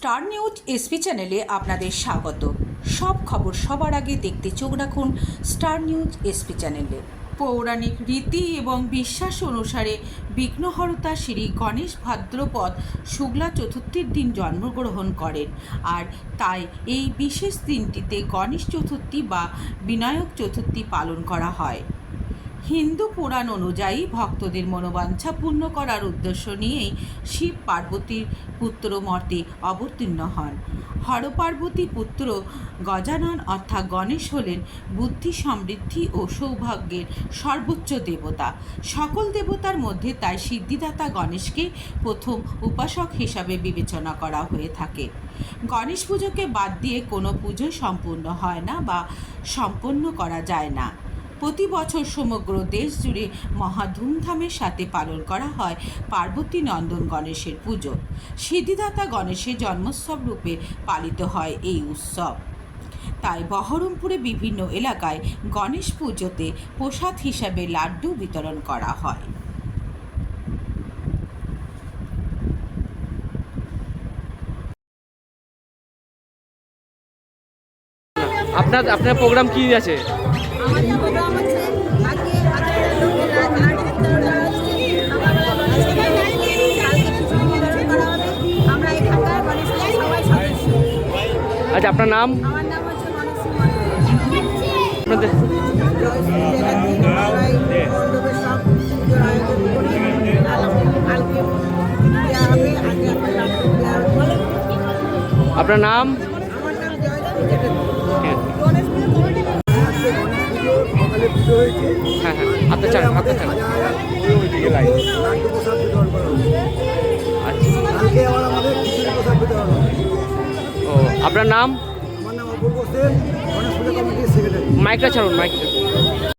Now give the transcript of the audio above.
Star news SP চ্যানেলে আপনাদের স্বাগত। সব খবর সবার আগে দেখতে চোখ রাখুন স্টার নিউজ এসপি চ্যানেলে। পৌরাণিক রীতি এবং বিশ্বাস অনুসারে বিঘ্নহরতা শ্রী গণেশ ভাদ্রপদ শুক্লা চতুর্থীর দিন জন্মগ্রহণ করেন আর তাই এই বিশেষ দিনটিতে গণেশ চতুর্থী বা বিনায়ক চতুর্থী পালন করা হয়। হিন্দু পুরাণ অনুযায়ী ভক্তদের মনোবাঞ্ছা পূর্ণ করার উদ্দেশ্য নিয়েই শিব পার্বতীর পুত্র মর্তে অবতীর্ণ হন। হরপার্বতী পুত্র গজানন অর্থাৎ গণেশ হলেন বুদ্ধি সমৃদ্ধি ও সৌভাগ্যের সর্বোচ্চ দেবতা। সকল দেবতার মধ্যে তাই সিদ্ধিদাতা গণেশকে প্রথম উপাসক হিসাবে বিবেচনা করা হয়ে থাকে। গণেশ পুজোকে বাদ দিয়ে কোনো পুজো সম্পূর্ণ হয় না বা সম্পন্ন করা যায় না। প্রতি বছর সমগ্র দেশ জুড়ে মহা ধুমধামের সাথে পালন করা হয় পার্বতী নন্দন গণেশের পুজো। সিদ্ধিদাতা গণেশের জন্মোৎসব রূপে পালিত হয় এই উৎসব। তাই বহরমপুরে বিভিন্ন এলাকায় গণেশ পুজোতে প্রসাদ হিসাবে লাড্ডু বিতরণ করা হয়। আপনার আপনার প্রোগ্রাম কি আছে? আচ্ছা আপনার নাম? আমার নাম হ্যাঁ হ্যাঁ হাতে চান হাতে চান। ও আপনার নাম? মাইকটা ছাড়ুন মাইকটা।